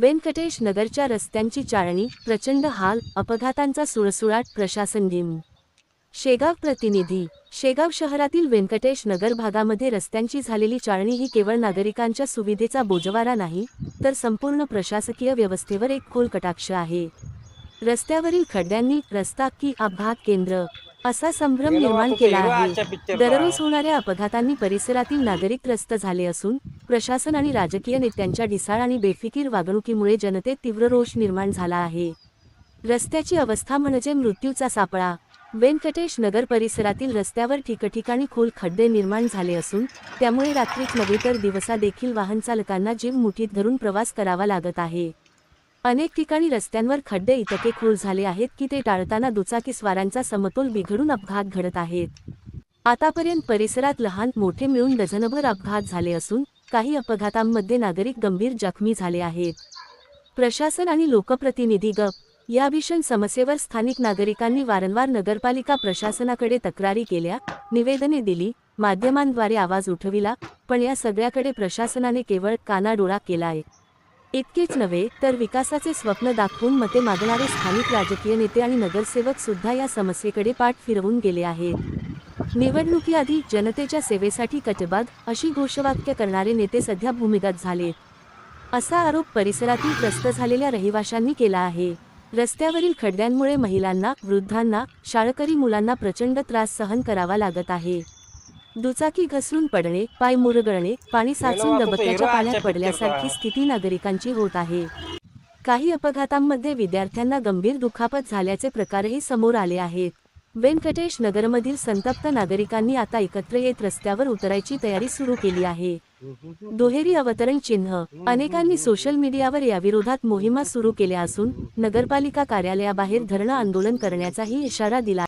व्यंकटेश नगरच्या रस्त्यांची चाळणी प्रचंड हाल अपघातांचा सुळसुळाट प्रशासन डिम शेगाव प्रतिनिधी शेगाव शहरातील व्यंकटेश नगर भागामध्ये रस्त्यांची झालेली चाळणी ही केवळ नागरिकांच्या सुविधेचा बोजवारा नाही तर संपूर्ण प्रशासकीय व्यवस्थेवर एक खोल कटाक्ष आहे. रस्त्यावरील खड्ड्यांनी रस्ता की अपघात केंद्र असा संभ्रम निर्माण केला आहे. दररोज होणाऱ्या अपघातांनी परिसरातील नागरिक त्रस्त झाले असून प्रशासन आणि राजकीय नेत्यांच्या ढिसाळ आणि बेफिकीर वागणुकीमुळे जनतेत तीव्र रोष निर्माण झाला आहे. रस्त्याची अवस्था म्हणजे मृत्यूचा सापळा. व्यंकटेश नगर परिसरातील रस्त्यावर ठिकठिकाणी खोल खड्डे निर्माण झाले असून त्यामुळे रात्रीच नव्हे तर दिवसा देखील वाहन चालकांना जीव मुठीत धरून प्रवास करावा लागत आहे. अनेक ठिकाणी रस्त्यांवर खड्डे इतके खोल झाले आहेत की ते टाळताना दुचाकीस्वारांचा समतोल बिघडून अपघात घडत आहेत. आतापर्यंत परिसरात लहान मोठे मिळून डझनभर अपघात झाले असून काही अपघातांमध्ये नागरिक गंभीर जखमी झाले आहेत. प्रशासन आणि लोकप्रतिनिधी गप या भीषण समस्येवर स्थानिक नागरिकांनी वारंवार नगरपालिका प्रशासनाकडे तक्रारी केल्या निवेदने दिली माध्यमांद्वारे आवाज उठविला पण या सगळ्याकडे प्रशासनाने केवळ कानाडोळा केला आहे इतकेच नव्हे तर विकासाचे स्वप्न दाखवून मते मागणारे स्थानिक राजकीय नेते आणि नगरसेवक सुद्धा या समस्येकडे पाठ फिरवून गेले आहेत. निवडणुकीआधी जनतेच्या सेवेसाठी कटिबद्ध अशी घोषवाक्य करणारे नेते सध्या भूमिगत झालेत असा आरोप परिसरातील त्रस्त झालेल्या रहिवाशांनी केला आहे. रस्त्यावरील खड्ड्यांमुळे महिलांना वृद्धांना शाळकरी मुलांना प्रचंड त्रास सहन करावा लागत आहे. दुचाकी घसरून पडणे पाय मुरगळणे पाणी साचून दबक्याच्या पाण्यात पडल्यासारखी स्थिती नागरिकांची होत आहे. काही अपघातांमध्ये विद्यार्थ्यांना गंभीर दुखापत झाल्याचे प्रकारही समोर आले आहेत. व्यंकटेश नगरमधील संतप्त नागरिकांनी आता एकत्र येत रस्त्यावर उतरायची तयारी सुरू केली आहे. दुहेरी अवतरण चिन्ह. अनेकांनी सोशल मीडियावर याविरोधात मोहिमा सुरू केल्या असून नगरपालिका कार्यालयाबाहेर धरणं आंदोलन करण्याचाही इशारा दिला.